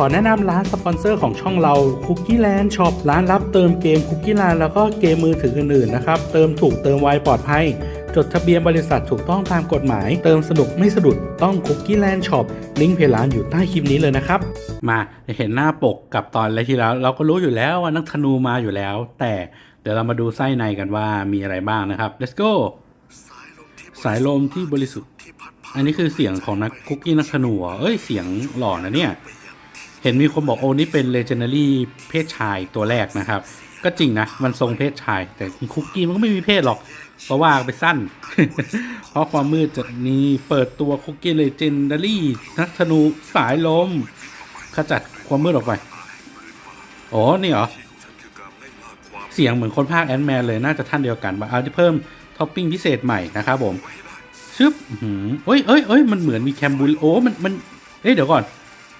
ขอแนะนำร้านสปอนเซอร์ของช่องเรา Cookie Land Shop ร้านรับเติมเกม Cookie Land แล้วก็เกมมือถืออื่นๆนะครับ เติมถูกเติมไวปลอดภัย จดทะเบียนบริษัทถูกต้องตามกฎหมาย เติมสนุกไม่สะดุดต้อง Cookie Land Shop ลิงก์เพจร้านอยู่ใต้คลิปนี้เลยนะครับ มาเห็นหน้าปกกับตอนแรกที่แล้ว เราก็รู้อยู่แล้วว่านักธนูมาอยู่แล้ว แต่เดี๋ยวเรามาดูไส้ในกันว่ามีอะไรบ้างนะครับ let's go สายลมที่บริสุทธิ์ อันนี้คือเสียงของนักคุกกี้นักธนูเอ้ยเสียงหล่อนะเนี่ย เห็นมีคนบอกโอ้นี่เป็น legendary เพศชายตัวแรกนะครับ ก็จริงนะ มันทรงเพศชาย แต่คุกกี้มันก็ไม่มีเพศหรอก เพราะว่าไปสั้น เพราะความมืดจะนี้เปิดตัวคุกกี้ legendary นักธนูสายลมขจัดความมืดออกไปอ๋อนี่เหรอ เสียงเหมือนคนภาคแอนแมนเลยน่าจะท่านเดียวกันว่าเอาที่เพิ่มท็อปปิ้งพิเศษใหม่นะครับผมชึบอื้อเอ้ยเอ้ยเอ้ยมันเหมือนมีแคมบูลโอ้มันมันเอ้ยเดี๋ยวก่อน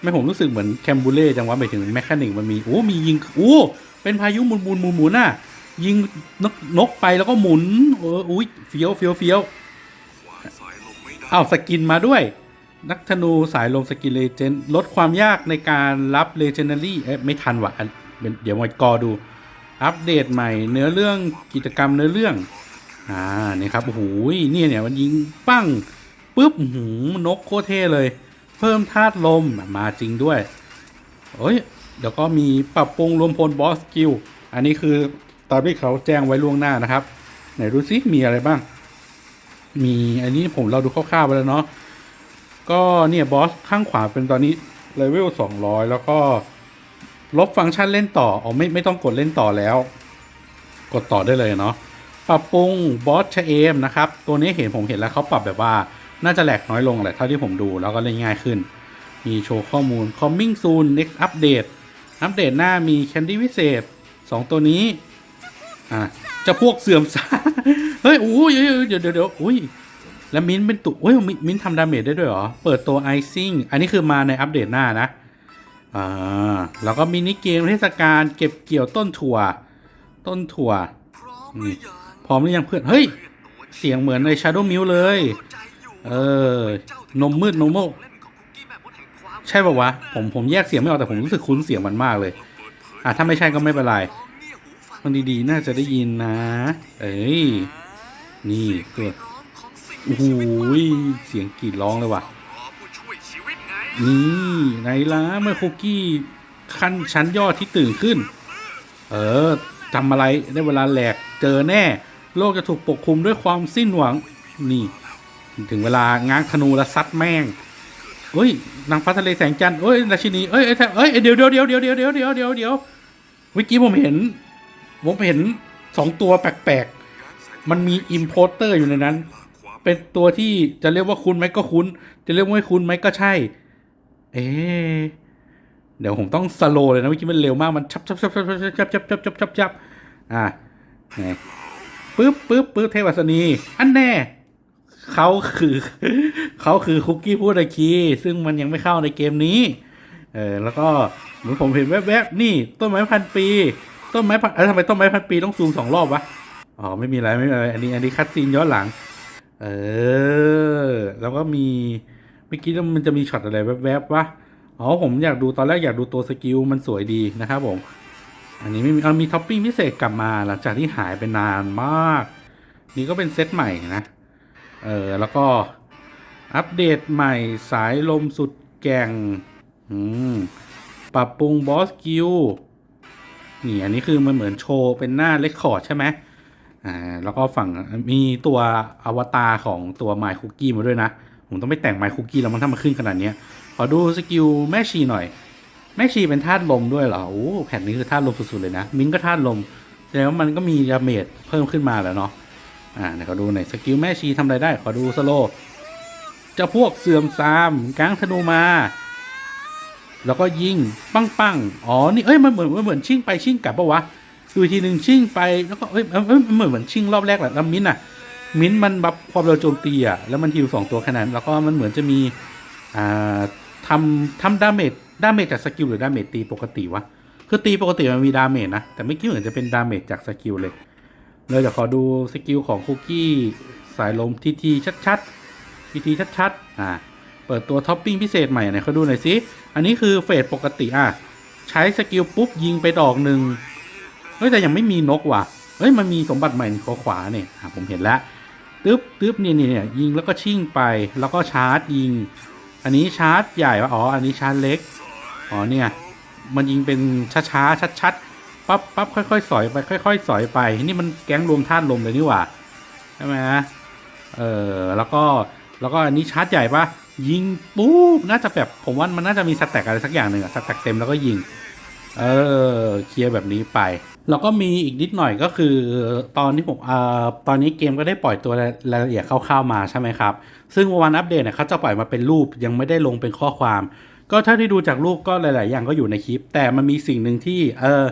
ไม่ผมรู้สึกเหมือนแคมบูเล่จังวะไปถึงแมคคานิกมันมีโอ้มียิงโอ้เป็นพายุหมุนหมุนหมุนหมุนน่ะยิงนกนกไปแล้วก็หมุนเอออุ้ยเฟี้ยวเฟี้ยวเฟี้ยวอ้าวสกินมาด้วย นักธนูสายลมสกินเลเจนลดความยากในการรับเลเจนดารี่เอ๊ะไม่ทันว่ะเดี๋ยวมากอดู อัปเดตใหม่ เนื้อเรื่องกิจกรรมเนื้อเรื่อง อ่านี่ครับโอ้โหเนี่ยเนี่ยมันยิงปั้งปุ๊บอื้อหือนกโคตรเท่เลย เพิ่มธาตุลมมาจริงด้วยเอ้ยเดี๋ยวก็มีปรับปรุงรวมพลบอสกิล อันนี้คือตามที่เขาแจ้งไว้ล่วงหน้านะครับ ไหนดูซิมีอะไรบ้าง มีอันนี้ผมเราดูคร่าวๆไปแล้วเนาะก็เนี่ยบอสข้างขวาเป็นตอนนี้เลเวล200 แล้วก็ลบฟังก์ชันเล่นต่ออ๋อไม่ไม่ต้องกดเล่นต่อแล้ว กดต่อได้เลยเนาะปรับปรุงบอสชเอมนะครับ ตัวนี้เห็นผมเห็นแล้วเขาปรับแบบว่า น่าจะแหลกน้อยลงแหละเท่าที่ผมดูแล้วก็เล่นง่ายขึ้น มีโชว์ข้อมูล coming soon next update อัปเดตหน้ามีแคนดี้วิเศษ 2 ตัวนี้ อะ จะพวกเสื่อมสาเฮ้ยโอ้ยเดี๋ยวเดี๋ยวเดี๋ยวอุ้ยแล้วมิ้นเป็นตุอุ้ยมิ้นมินท์ทำดาเมจได้ด้วยเหรอ เปิดตัวไอซิ่งอันนี้คือมาในอัปเดตหน้านะอ่าแล้วก็มินิเกมเทศกาลเก็บเกี่ยวต้นถั่ว ต้นถั่วนี่พร้อมหรือยังเพื่อน เฮ้ย เสียงเหมือนใน Shadow m i l เลย เออนมมืดนมโมใช่ป่าวะ ผมผมแยกเสียงไม่ออกแต่ผมรู้สึกคุ้นเสียงมันมากเลย อะถ้าไม่ใช่ก็ไม่เป็นไรฟังดีๆ น่าจะได้ยินนะ เอ้ย นี่ตัวโอ้โหยเสียงกรีดร้องเลยว่ะ นี่ไหนล่ะเมื่อคุกกี้ขั้นชั้นยอดที่ตื่นขึ้น เออทำอะไรได้เวลาแหลกเจอแน่ โลกจะถูกปกคลุมด้วยความสิ้นหวัง นี่ ถึงเวลาง้างธนูและซัดแม่งเฮ้ยนางฟ้าทะเลแสงจันทร์เอ้ยราชินีเอ้ยเอ้ยเอ้ยเดี๋ยวเดี๋ยวเดี๋ยวเดี๋ยวเดี๋ยวเดี๋ยวเดี๋ยวเดี๋ยวเดี๋ยวเมื่อกี้ผมเห็นผมเห็นสองตัวแปลกๆ มันมีอิมโพเตอร์อยู่ในนั้น เป็นตัวที่จะเรียกว่าคุ้นไหมก็คุ้นจะเรียกว่าไม่คุ้นไหมก็ใช่ เอ๊เดี๋ยวผมต้องสโลเลยนะเมื่อกี้มันเร็วมากมันชับชับชับชับชับชับชับชับชับชับอะไงปึ๊บปึ๊บปึ๊บเทวสนีอันแน่ เขาคือเขาคือคุกกี้พูดตะคีซึ่งมันยังไม่เข้าในเกมนี้เออแล้วก็เหมือนผมเห็นแวบๆนี่ ต้นไม้พันปี ต้นไม้พันเออทำไมต้นไม้พันปีต้องซูมสองรอบวะอ๋อไม่มีอะไรไม่มีอะไรอันนี้อันนี้คัดซีนย้อนหลัง เออ แล้วก็มีเมื่อกี้มันจะมีช็อตอะไรแวบๆวะอ๋อผมอยากดูตอนแรกอยากดูตัวสกิลมันสวยดีนะครับผมอันนี้ไม่มีเอามีท็อปปิ้งพิเศษกลับมาหลังจากที่หายไปนานมาก นี่ก็เป็นเซตใหม่นะ เออแล้วก็อัปเดตใหม่สายลมสุดแก่งปรับปรุงบอสกิลนี่อันนี้คือมันเหมือนโชว์เป็นหน้าเลคคอร์ดใช่ไหมอ่าแล้วก็ฝั่งมีตัวอวตารของตัวไมคุกกี้มาด้วยนะ ผมต้องไปแต่งไมคุกกี้แล้วมันถ้ามาขึ้นขนาดนี้ขอดูสกิลแม่ชีหน่อย แม่ชีเป็นธาตุลมด้วยเหรอโอ้แผ่นนี้คือธาตุลมสุดๆเลยนะ มิ้นก็ธาตุลมแสดงว่ามันก็มีดาเมจเพิ่มขึ้นมาแล้วเนาะ อ่าเดี๋ยวขอดูหน่อยสกิลแม่ชีทำอะไรได้ ขอดูสโลจะพวกเสื่อมซามกางธนูมา แล้วก็ยิงปังปังอ๋อนี่เอ้ยมันเหมือนมันเหมือนชิ่งไปชิ่งกลับปะวะดูทีหนึ่งชิ่งไปแล้วก็เอ้ยเอ้ยเอ้ยมันเหมือนเหมือนชิ่งรอบแรกแหละแล้วมิ้นอะ มิ้นมันบัฟความเร็วโจมตีอะแล้วมันฮิวสองตัวแค่นั้นแล้วก็มันเหมือนจะมีอ่าทำทำดาเมจดาเมจจากสกิลหรือดาเมจตีปกติวะคือตีปกติมันมีดาเมจนะแต่ไม่คิดเหมือนจะเป็นดาเมจจากสกิลเลย เลยจะขอดูสกิลของคุกกี้สายลมทีทีชัดๆทีทีชัดๆอ่าเปิดตัวท็อปปิ้งพิเศษใหม่ไหนเขาดูหน่อยสิอันนี้คือเฟสปกติอะใช้สกิลปุ๊บยิงไปดอกหนึ่งเฮ้ยแต่ยังไม่มีนกว่ะเฮ้ยมันมีสมบัติใหม่ขวาขวาเนี่ยอะผมเห็นแล้วตึ๊บตึ๊บนี่นี่เนี่ยยิงแล้วก็ชิ่งไปแล้วก็ชาร์จยิง อันนี้ชาร์จใหญ่วะอ๋ออันนี้ชาร์จเล็กอ๋อเนี่ยมันยิงเป็นช้าๆชัดๆ ปั๊บปั๊บค่อยๆสอยไปค่อยๆสอยไป นี่มันแก๊งรวมธาตุลมเลยนี่หว่าใช่ไหมเออแล้วก็แล้วก็อันนี้ชาร์จใหญ่ปะยิงปุ๊บน่าจะแบบผมว่ามันน่าจะมีสแต็กอะไรสักอย่างหนึ่งอะสแต็กเต็มแล้วก็ยิง เออเคลียร์แบบนี้ไป แล้วก็มีอีกนิดหน่อยก็คือ ตอนที่ผมเอ่อตอนนี้เกมก็ได้ปล่อยตัวรายละเอียดคร่าวๆมาใช่ไหมครับ ซึ่งวันอัปเดตเนี่ยเขาจะปล่อยมาเป็นรูปยังไม่ได้ลงเป็นข้อความ ก็ถ้าที่ดูจากรูปก็หลาย ๆ อย่างก็อยู่ในคลิป แต่มันมีสิ่งหนึ่งที่เออ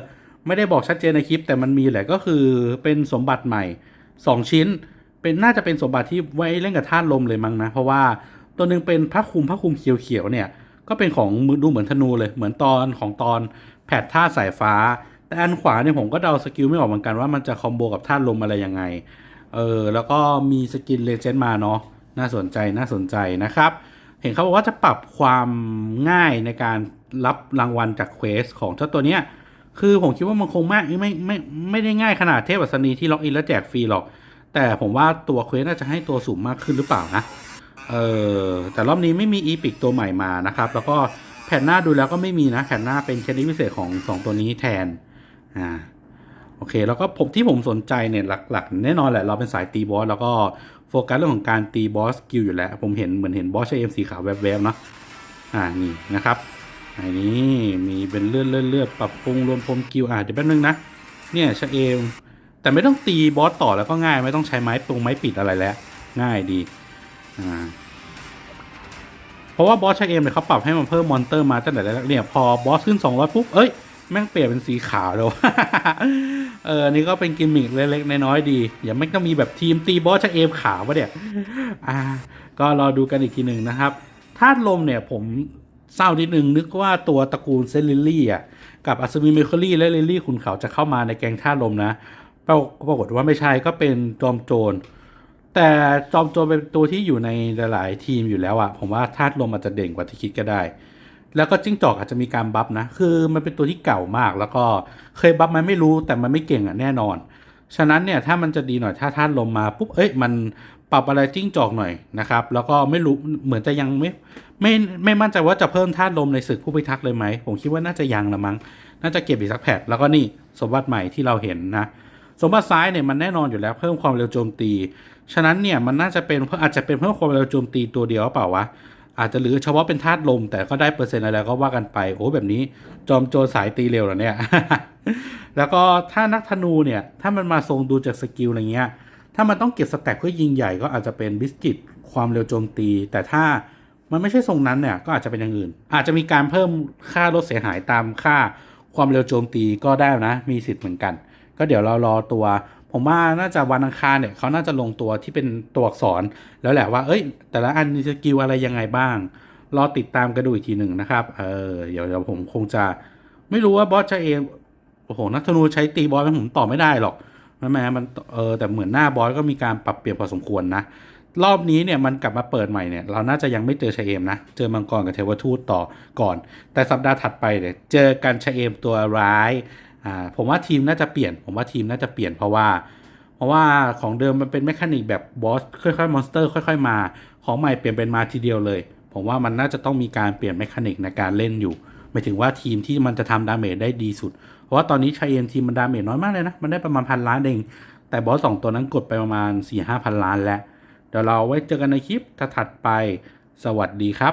ไม่ได้บอกชัดเจนในคลิปแต่มันมีแหละก็คือเป็นสมบัติใหม่ 2 ชิ้น เป็นน่าจะเป็นสมบัติที่ไว้เล่นกับธาตุลมเลยมั้งนะ เพราะว่าตัวหนึ่งเป็นพระคุมพระคุมเขียวๆเนี่ยก็เป็นของมือดูเหมือนธนูเลยเหมือนตอนของตอนแผดท่าสายฟ้า แต่อันขวาเนี่ยผมก็เดาสกิลไม่ออกเหมือนกันว่ามันจะคอมโบกับธาตุลมอะไรยังไงเออแล้วก็มีสกินเลเจนด์มาเนาะน่าสนใจน่าสนใจนะครับ เห็นเขาบอกว่าจะปรับความง่ายในการรับรางวัลจากเควสของเจ้าตัวเนี้ย คือผมคิดว่ามันคงไม่ไม่ไม่ไม่ได้ง่ายขนาดเทพอัศนีที่ล็อกอินแล้วแจกฟรีหรอก แต่ผมว่าตัวเควสน่าจะให้ตัวสูงมากขึ้นหรือเปล่านะ เออแต่รอบนี้ไม่มีอีพิกตัวใหม่มานะครับ แล้วก็แผ่นหน้าดูแล้วก็ไม่มีนะ แผ่นหน้าเป็นเคสพิเศษของสองตัวนี้แทน อ่า โอเค แล้วก็ผมที่ผมสนใจเนี่ยหลัก ๆ แน่นอนแหละ เราเป็นสายตีบอส แล้วก็โฟกัสเรื่องของการตีบอสสกิลอยู่แล้ว ผมเห็นเหมือนเห็นบอสใช้เอ็มสีขาวแวบๆเนาะ อ่า นี่นะครับ อันนี้มีเป็นเลื่อนเลื่อนเลื่อนปรับปรุงรวมพรมกิลอ่าเดี๋ยวแป๊บนึงนะ เนี่ยชะเอม แต่ไม่ต้องตีบอสต่อแล้วก็ง่าย ไม่ต้องใช้ไม้ปรุงไม้ปิดอะไรแล้ว ง่ายดีอ่าเพราะว่าบอสชาเอมเนี่ยเขาปรับให้มันเพิ่มมอนเตอร์มาตั้งแต่แรกเนี่ยพอบอสขึ้น 200 ปุ๊บ เอ้ย แม่งเปลี่ยนเป็นสีขาวแล้วเออนี่ก็เป็นกิมมิคเล็กๆน้อยๆดี อย่าไม่ก็มีแบบทีมตีบอสชาเอมขาวปะเนี่ยอ่า ก็รอดูกันอีกทีหนึ่งนะครับธาตุลมเนี่ยผม เศร้านิดนึงนึกว่าตัวตระกูลเซนลิลี่อะกับอัศวินเมคเคอรี่และลิลลี่ขุนเขาจะเข้ามาในแกงธาลมนะปรปรากฏว่าไม่ใช่ก็เป็นจอมโจรแต่จอมโจรเป็นตัวที่อยู่ในหลายๆทีมอยู่แล้วอะผมว่าธาตุลมอาจจะเด่นกว่าที่คิดก็ได้ แล้วก็จิ้งจอกอาจจะมีการบัฟนะ คือมันเป็นตัวที่เก่ามาก แล้วก็เคยบัฟมันไม่รู้แต่มันไม่เก่งอะแน่นอน ฉะนั้นเนี่ยถ้ามันจะดีหน่อยถ้าธาตุลมมาปุ๊บเอ้ยมัน ปรับอะไรจิ้งจอกหน่อยนะครับ แล้วก็ไม่รู้เหมือนจะยังไม่ไม่ไม่มั่นใจว่าจะเพิ่มธาตุลมในศึกผู้พิทักษ์เลยไหม ผมคิดว่าน่าจะยังละมั้ง น่าจะเก็บอีกสักแพทแล้วก็นี่สมบัติใหม่ที่เราเห็นนะ สมบัติซ้ายเนี่ยมันแน่นอนอยู่แล้วเพิ่มความเร็วโจมตี ฉะนั้นเนี่ยมันน่าจะเป็นอาจจะเป็นเพิ่มความเร็วโจมตีตัวเดียวเปล่าวะ อาจจะหรือเฉพาะเป็นธาตุลม แต่ก็ได้เปอร์เซ็นต์อะไรก็ว่ากันไป โอ้แบบนี้จอมโจรสายตีเร็วเหรอเนี่ย แล้วก็ถ้านักธนูเนี่ยถ้ามันมาทรงดูจากสกิลอะไรเงี้ย ถ้ามันต้องเก็บสแต็กเพื่อยิงใหญ่ก็อาจจะเป็นบิสกิตความเร็วโจมตี แต่ถ้ามันไม่ใช่ทรงนั้นเนี่ยก็อาจจะเป็นอย่างอื่น อาจจะมีการเพิ่มค่าลดเสียหายตามค่าความเร็วโจมตีก็ได้นะ มีสิทธิ์เหมือนกัน ก็เดี๋ยวเรารอตัว ผมว่าน่าจะวันอังคารเนี่ยเขาน่าจะลงตัวที่เป็นตัวอักษร แล้วแหละว่า เอ้ย แต่ละอันมีสกิลอะไรยังไงบ้าง รอติดตามกันดูอีกทีหนึ่งนะครับ เออเดี๋ยวเดี๋ยวผมคงจะ ไม่รู้ว่าบอสจะเองโอ้โหนักธนูใช้ตีบอสผมตอบไม่ได้หรอก นะแม้มันเออแต่เหมือนหน้าบอสก็มีการปรับเปลี่ยนพอสมควรนะ รอบนี้เนี่ยมันกลับมาเปิดใหม่เนี่ย เราน่าจะยังไม่เจอชาเอมนะ เจอมังกรกับเทวทูตต่อก่อน แต่สัปดาห์ถัดไปเนี่ยเจอกันชาเอมตัวร้ายอ่าผมว่าทีมน่าจะเปลี่ยน ผมว่าทีมน่าจะเปลี่ยนเพราะว่าเพราะว่าของเดิมมันเป็นแมคานิกแบบบอสค่อยๆมอนสเตอร์ค่อย ๆ มา ของใหม่เปลี่ยนเป็นมาทีเดียวเลย ผมว่ามันน่าจะต้องมีการเปลี่ยนแมคานิกในการเล่นอยู่หมายถึงว่าทีมที่มันจะทำดาเมจได้ดีสุด ราะว่าตอนนี้ชายเอ็มทีมันดาเมจน้อยมากเลยนะ มันได้ประมาณพันล้านเอง แต่บอสสองตัวนั้นกดไปประมาณ4ี่ห้าพันล้านแล้ว เดี๋ยวเราไว้เจอกันในคลิปถัดไป สวัสดีครับ